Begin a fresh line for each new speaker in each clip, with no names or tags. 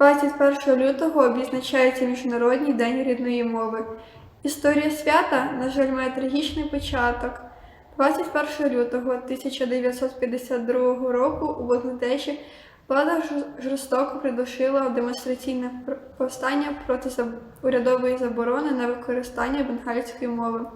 21 лютого відзначається Міжнародний день рідної мови. Історія свята, на жаль, має трагічний початок. 21 лютого 1952 року у Бангладеші влада жорстоко придушила демонстраційне повстання проти урядової заборони на використання бенгальської мови.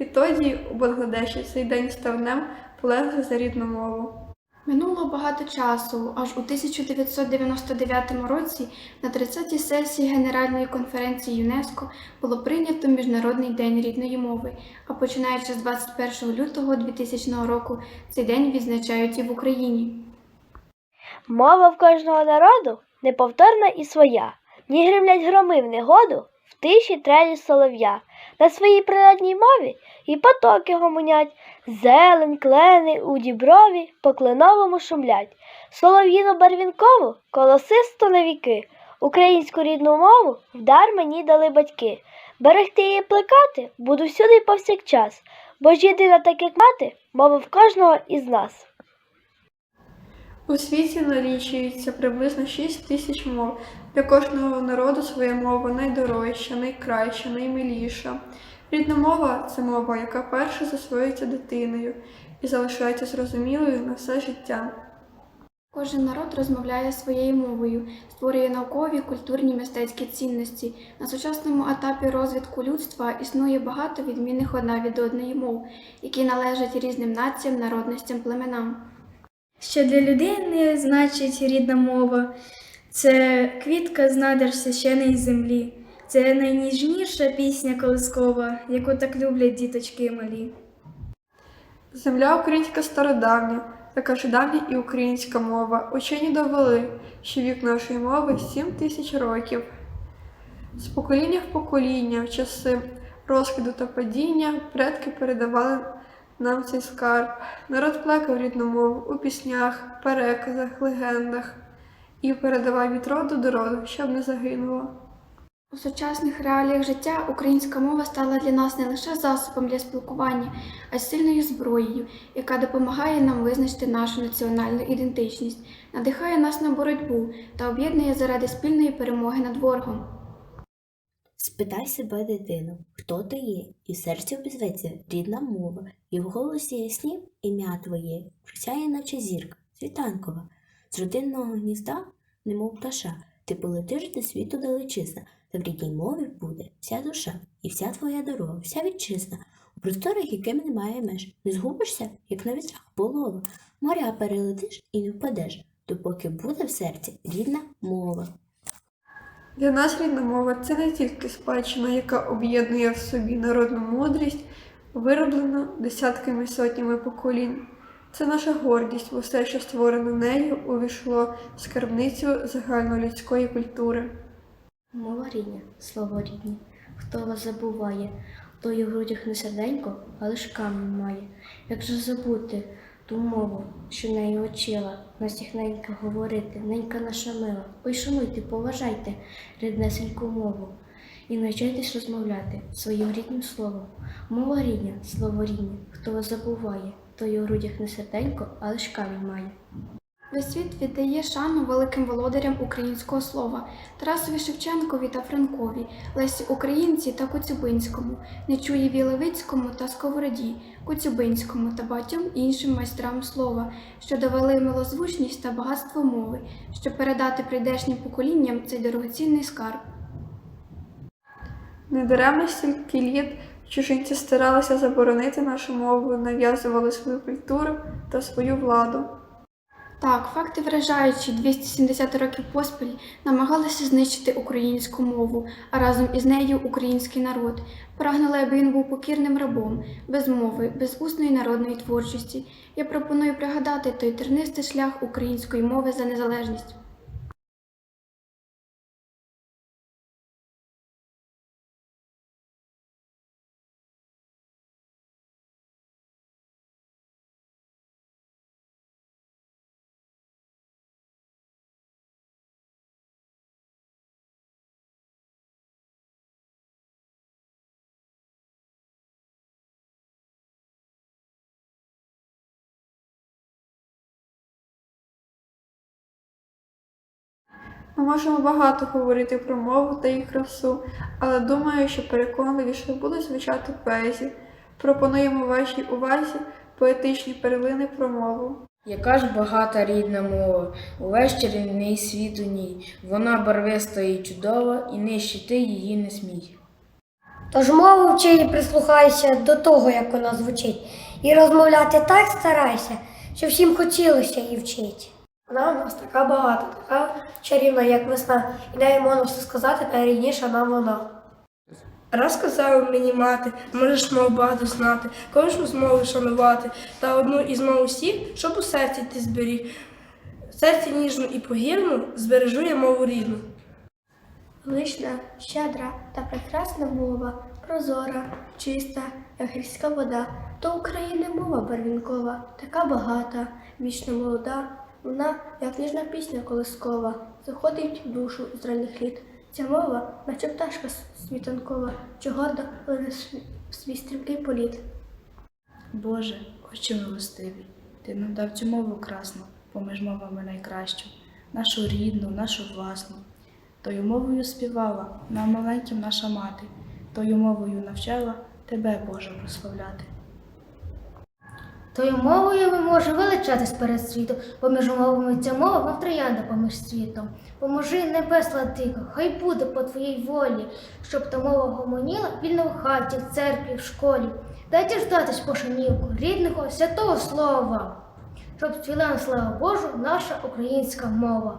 Відтоді у Бангладеші цей день став днем полеглих за рідну мову.
Минуло багато часу, аж у 1999 році на 30-й сесії Генеральної конференції ЮНЕСКО було прийнято Міжнародний день рідної мови, а починаючи з 21 лютого 2000 року цей день відзначають і в Україні.
Мова в кожного народу неповторна і своя. Ні гримлять громи в негоду, в тиші трелі солов'я. На своїй природній мові і потоки гомонять, зелень, клени у діброві по кленовому шумлять. Солов'їну барвінкову колосисто на віки. Українську рідну мову вдар мені дали батьки. Берегти її плекати буду всюди повсякчас, бо ж єдина так як мати, мова в кожного із нас.
У світі налічується приблизно 6 тисяч мов. Для кожного народу своя мова найдорожча, найкраща, наймиліша. Рідна мова це мова, яка перша засвоюється дитиною і залишається зрозумілою на все життя.
Кожен народ розмовляє своєю мовою, створює наукові, культурні, мистецькі цінності. На сучасному етапі розвитку людства існує багато відмінних одна від одної мов, які належать різним націям, народностям, племенам.
Що для людини значить рідна мова? Це квітка з надр священої землі. Це найніжніша пісня колискова, яку так люблять діточки малі.
Земля українська стародавня, така ж давня і українська мова. Учені довели, що вік нашої мови 7 тисяч років. З покоління в покоління, в часи розкиду та падіння, предки передавали нам цей скарб. Народ плекав рідну мову у піснях, переказах, легендах і передавав від роду до роду, щоб не загинуло.
У сучасних реаліях життя українська мова стала для нас не лише засобом для спілкування, а й сильною зброєю, яка допомагає нам визначити нашу національну ідентичність, надихає нас на боротьбу та об'єднує заради спільної перемоги над ворогом.
Спитай себе, дитину, хто ти є, і в серці обізветься рідна мова, і в голосі яснім ім'я твоє, просяє наче зірка, світанкова, з родинного гнізда, немов пташа, ти полетиш до світу далечизна, та в рідній мові буде вся душа, і вся твоя дорога, вся вітчизна, у просторах, яким немає меж, не згубишся, як на вітрах полова, моря перелетиш і не впадеш, допоки буде в серці рідна мова.
Для нас рідна мова це не тільки спадщина, яка об'єднує в собі народну мудрість, вироблену десятками сотнями поколінь. Це наша гордість, бо все, що створено нею, увійшло в скарбницю загальнолюдської культури.
Мова рідня, слово рідні. Хто вас забуває, той у грудях не серденько, а лиш камінь має. Як же забути ту мову, що нею очила, нас ненька говорити, ненька наша мила. Ой, шануйте, поважайте ріднесеньку мову і навчайтесь розмовляти своїм рідним словом. Мова рідня, слово рідне. Хто вас забуває, той у грудях не серденько, але ж камінь має.
Весь світ віддає шану великим володарям українського слова Тарасові Шевченкові та Франкові, Лесі Українці та Коцюбинському, Нечуєві Левицькому та Сковороді, Коцюбинському та багатьом іншим майстрам слова, що довели милозвучність та багатство мови, щоб передати прийдешнім поколінням цей дорогоцінний скарб.
Недаремно стільки літ чужинці старалися заборонити нашу мову, нав'язували свою культуру та свою владу.
Так, факти вражаючі 270 років поспіль намагалися знищити українську мову, а разом із нею український народ. Прагнули, аби він був покірним рабом, без мови, без усної народної творчості. Я пропоную пригадати той тернистий шлях української мови за незалежність.
Ми можемо багато говорити про мову та її красу, але думаю, що переконливіше буде звучати поезія. Пропонуємо вашій увазі поетичні перлини про мову.
Яка ж багата рідна мова, увесь чарівний світ у ній, вона барвиста і чудова, і нищити її не смій.
Тож мову вчи і прислухайся до того, як вона звучить, і розмовляти так старайся, щоб всім хотілося її вчить. Вона в нас така багата, така чарівна, як весна, і нею можна все сказати, найрідніша нам вона.
Раз казала мені мати, можеш мов багато знати, кожну змову шанувати, та одну із мов усіх, щоб у серці ти зберіг. Серці ніжну і погірну збережу я мову рідну.
Лишна, щедра та прекрасна мова, прозора, чиста, як гірська вода, то України мова барвінкова, така багата, вічно молода, вона, як ніжна пісня колискова, заходить в душу з ранніх літ. Ця мова, наче пташка світанкова, що гордо лине свій- стрімкий політ.
Боже, Отче милостивий, ти нам дав цю мову красну, поміж мовами найкращу, нашу рідну, нашу власну. Тою мовою співала нам маленьким наша мати, тою мовою навчала тебе, Боже, прославляти.
Тою мовою ми можемо величатись перед світом, поміж мовами ця мова, мов троянда поміж світом. Поможи небесла дико, хай буде по твоїй волі, щоб та мова гомоніла вільно в хаті, в церкві, в школі. Дайте ждатись пошанівку рідного святого слова, щоб цвіла слава Божу наша українська мова.